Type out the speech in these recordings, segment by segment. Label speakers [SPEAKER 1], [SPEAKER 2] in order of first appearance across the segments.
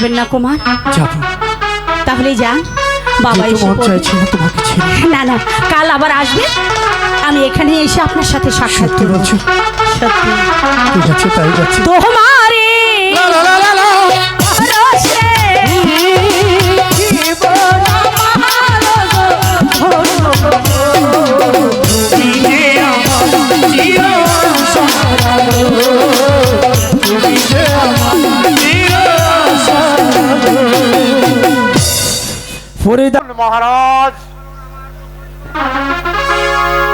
[SPEAKER 1] যাবেন না কুমার।
[SPEAKER 2] যাব।
[SPEAKER 1] তাহলে যান। বাবা এসে
[SPEAKER 2] চাইছে না তোমাকে ছেড়ে।
[SPEAKER 1] না না কাল আবার আসবে। আমি এখানে এসে আপনার সাথে সাক্ষাৎ করব? সত্যি।
[SPEAKER 2] ঠিক আছে তাই যাচ্ছি। ফরিদা
[SPEAKER 3] মহারাজ।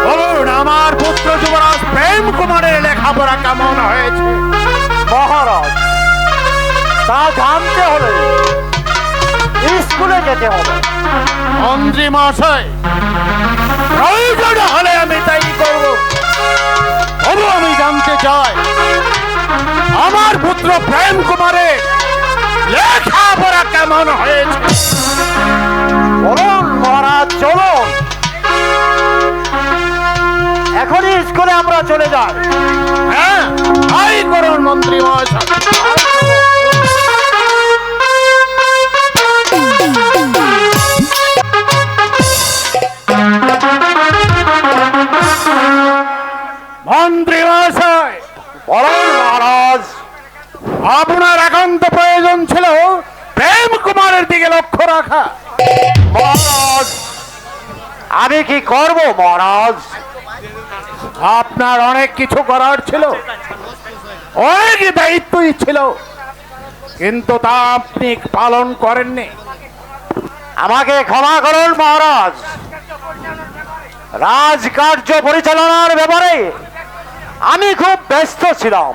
[SPEAKER 3] বলুন, আমার পুত্র যুবরাজ প্রেম কুমারের লেখাপড়া কেমন হয়েছে? মহারাজ, তা জানতে হলে স্কুলে যেতে হবে। মন্ত্রী মহাশয়, প্রয়োজন হলে আমি তাই করব। তবু আমি জানতে চাই, আমার পুত্র প্রেম কুমারের লেখাপড়া কেমন হয়েছে বলুন মহারাজ চলুন এখনই স্কুলে আমরা চলে যাই হ্যাঁ তাই করুন মন্ত্রী মহাশয় মন্ত্রী মহাশয় বলুন মহারাজ, আপনার একান্ত প্রয়োজন ছিল প্রেম কুমারের দিকে লক্ষ্য রাখা। মহারাজ, আমি কি করব, মহারাজ? আপনার অনেক কিছু করার ছিল। অনেক দায়িত্বই ছিল। কিন্তু তা আপনি পালন করেননি। আমাকে ক্ষমা করুন, মহারাজ। রাজকার্য পরিচালনার ব্যাপারে আমি খুব ব্যস্ত ছিলাম।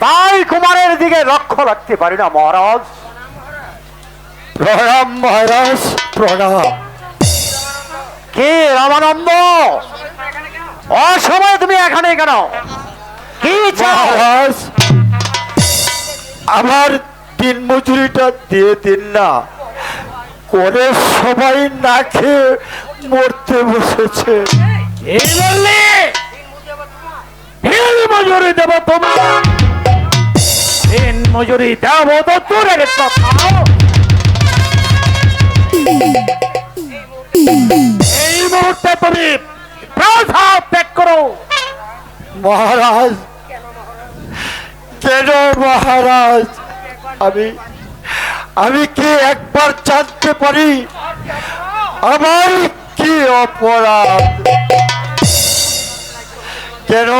[SPEAKER 3] তাই কুমারের দিকে লক্ষ্য রাখতে পারি না, মহারাজ।
[SPEAKER 2] প্রণাম মহারাজ প্রণাম
[SPEAKER 3] কে রামানন্দ? অসময় তুমি এখানে কেন? কি
[SPEAKER 2] মহারাজ আমার দিন মজুরিটা দিয়ে দিন না। করে সবাই না খেয়ে মরতে বসেছে।
[SPEAKER 3] এই বললে? মজুরি দেব তোমার। দিন মজুরি দেব তো দূরের কথা। এই মুহূর্তে তুমি প্রসাদ ত্যাগ করো।
[SPEAKER 2] মহারাজ কেন মহারাজ? আমি আমি কি একবার জানতে পারি? আমার কি অপরাধ? কেন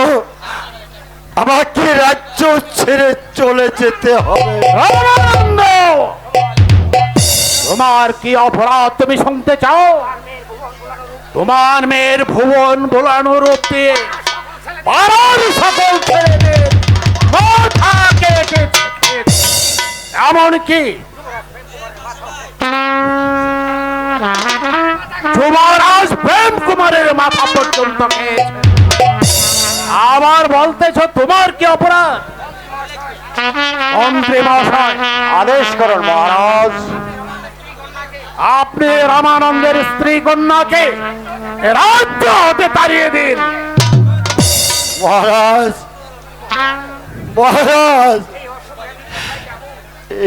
[SPEAKER 2] আমাকে রাজ্য ছেড়ে চলে যেতে হবে?
[SPEAKER 3] তোমার কি অপরাধ তুমি শুনতে চাও? তোমার মেয়ের ভুবন বোলানোর দিয়ে পাড়ার সকল ছেলেদের মাথা কেটেছে এমনকি যুবরাজ প্রেম কুমারের মাথা পর্যন্ত আবার বলতেছ, তোমার কি অপরাধ? মন্ত্রী মহাশয়, আদেশ করুন মহারাজ। আপনি রামানন্দের স্ত্রী কন্যাকে রাজ্য হতে তাড়িয়ে দিন।
[SPEAKER 2] মহারাজ মহারাজ,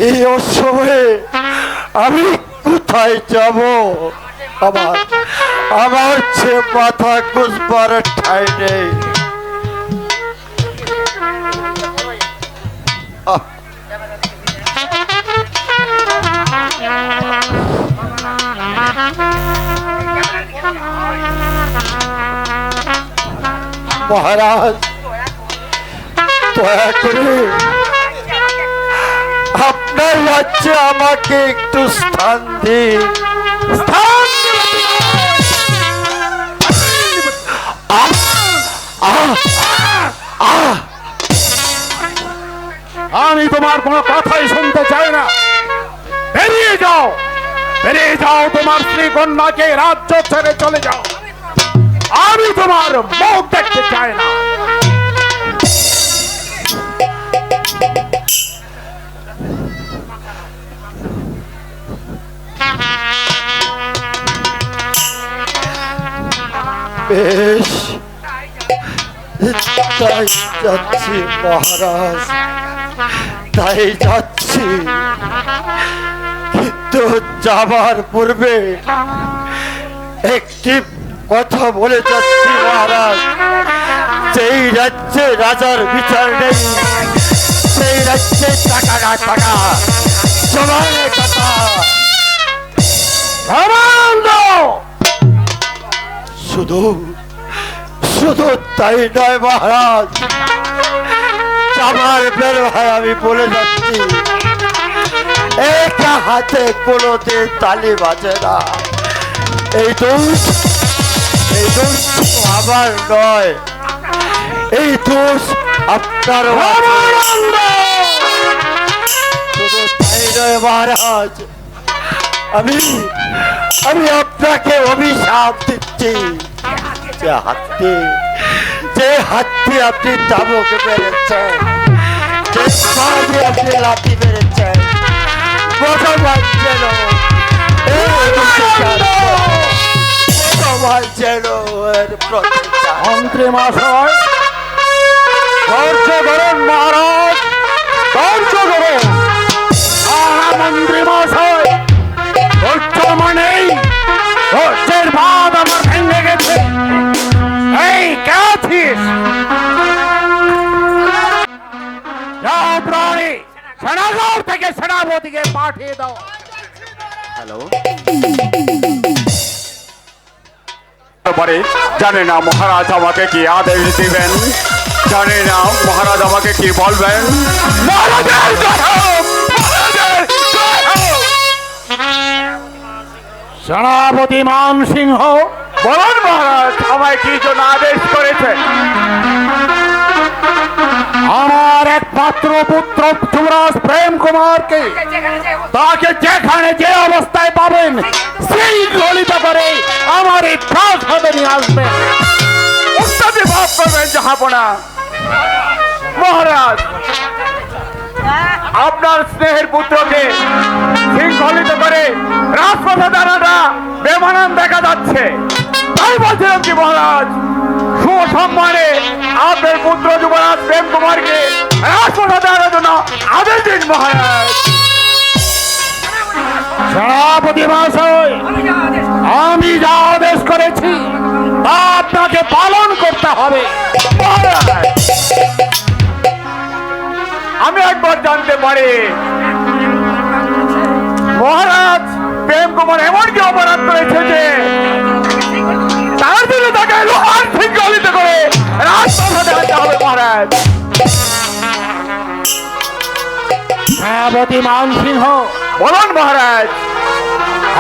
[SPEAKER 2] এই অসময়ে আমি কোথায় যাব? আমার আমার সে মাথা গুজবার ঠাই নেই। মহারাজ, দয়া করে আপনার রাজ্যে আমাকে একটু স্থান দিন।
[SPEAKER 3] আমি তোমার কোনো কথাই শুনতে চাই না। বেরিয়ে যাও। বেরিয়ে যাও তোমার স্ত্রী কন্যাকে রাজ্য ছেড়ে চলে যাও। আমি তোমার মুখ দেখতে চাই না।
[SPEAKER 2] তাই যাচ্ছি মহারাজ। তাই যাচ্ছি। কিন্তু যাবার পূর্বে একটি কথা বলে যাচ্ছি, মহারাজ। সেই রাজ্যে রাজার বিচার নেই, সেই রাজ্যে টাকা না টাকা। সমানে টাকা শুধু শুধু তাই নয়, মহারাজ। আমার বের ভাই আমি বলে যাচ্ছি। হাতে কোনোদিন তালি বাজে না। এই দোষ এই দোষ আমার নয়। এই দোষ আপনার মহারাজ, আমি আমি আপনাকে অভিশাপ দিচ্ছি। যে হাতে যে হাতে আপনি চাবুক মেরেছেন, যে আপনি লাঠি মেরেছেন ভগবান যেন। ভগবান যেন প্রতিকার
[SPEAKER 3] মহাশয় ধৈর্য ধরুন মহারাজ ধৈর্য ধরুন মন্ত্রী মহাশয় ধৈর্য মানেই ধৈর্যের বাদ আমার ভেঙে গেছে। এই কে আছিস? সেনাগার থেকে সেনাপতিকে পাঠিয়ে দাও।
[SPEAKER 4] পারে জানে না মহারাজ আমাকে কি আদেশ দিবেন? জানে না মহারাজ আমাকে কি বলবেন!
[SPEAKER 3] সেনাপতি মান সিংহ
[SPEAKER 4] বলুন মহারাজ আমায় কি জন্য আদেশ করেছেন
[SPEAKER 3] আমার একমাত্র পুত্র যুবরাজ প্রেম কুমারকে তাকে যেখানে যে অবস্থায় পাবেন, সেই গলিত করে আমার এই প্রাসাদে নিয়ে আসবেন।
[SPEAKER 4] উত্তাদি ভাব করবেন মহারাজ, আপনার স্নেহের পুত্রকে শৃঙ্খলিত করে রাজপ্রসাদ আনাটা বেমানান দেখা যাচ্ছে। তাই বলছিলাম কি মহারাজ সুসম্মানে আপনার পুত্র যুবরাজ প্রেম কুমারকে রাজপ্রসাদ আনার জন্য আদেশ দিন মহারাজ।
[SPEAKER 3] সেনাপতি মহাশয় আমি যা আদেশ করেছি তা আপনাকে পালন করতে হবে।
[SPEAKER 4] আমি একবার জানতে পারি মহারাজ প্রেম কুমার এমন কি অপরাধ করেছে যে তাকে লোহার করে? হবে মহারাজ।
[SPEAKER 3] সেনাপতি মান সিংহ
[SPEAKER 4] বলুন মহারাজ।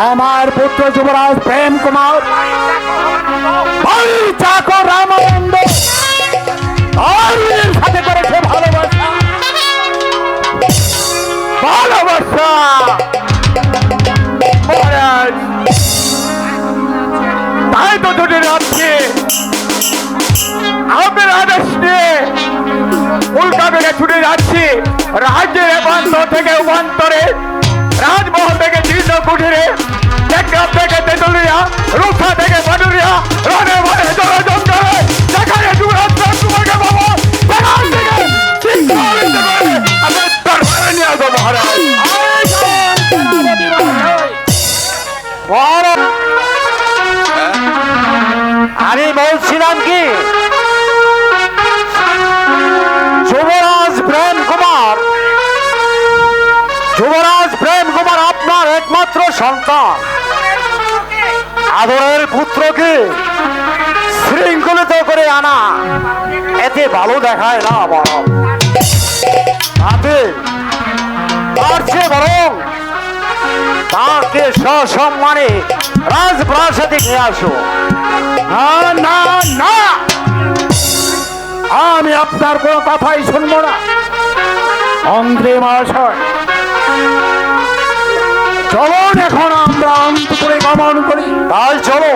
[SPEAKER 3] আমার পুত্র যুবরাজ প্রেম কুমার চাকর রামানন্দ সাথে করেছে ভালোবাসা।
[SPEAKER 4] ভালোবাসা। তাই তো দুটি রাত্রে আপনার আদেশ নিয়ে উল্কা বেগে ছুটে যাচ্ছি। রাজ্যের একান্তর থেকে উপান্তরে রাজমহল থেকে জীর্ণ কুঠিরে থেকে তেতুলিয়া রূপসা থেকে রনে যুবরাজ বাবা সেখান থেকে শৃঙ্খলিত দরবারে নিয়ে আসব মহারাজ।
[SPEAKER 2] আমি বলছিলাম কি? যুবরাজ প্রেম কুমার। যুবরাজ প্রেম কুমার আপনার একমাত্র সন্তান। আদরের পুত্রকে শৃঙ্খলিত করে আনা। এতে ভালো দেখায় না বড় তাতে বরং তাকে সসম্মানে রাজপ্রাসাদে নিয়ে আসো।
[SPEAKER 3] না না না। আমি আপনার কোনো কথাই শুনব না। অন্ধ্রে মহাশয়, চলুন এখন আমরা অন্তপুরে গমন করি।
[SPEAKER 2] তাই চলো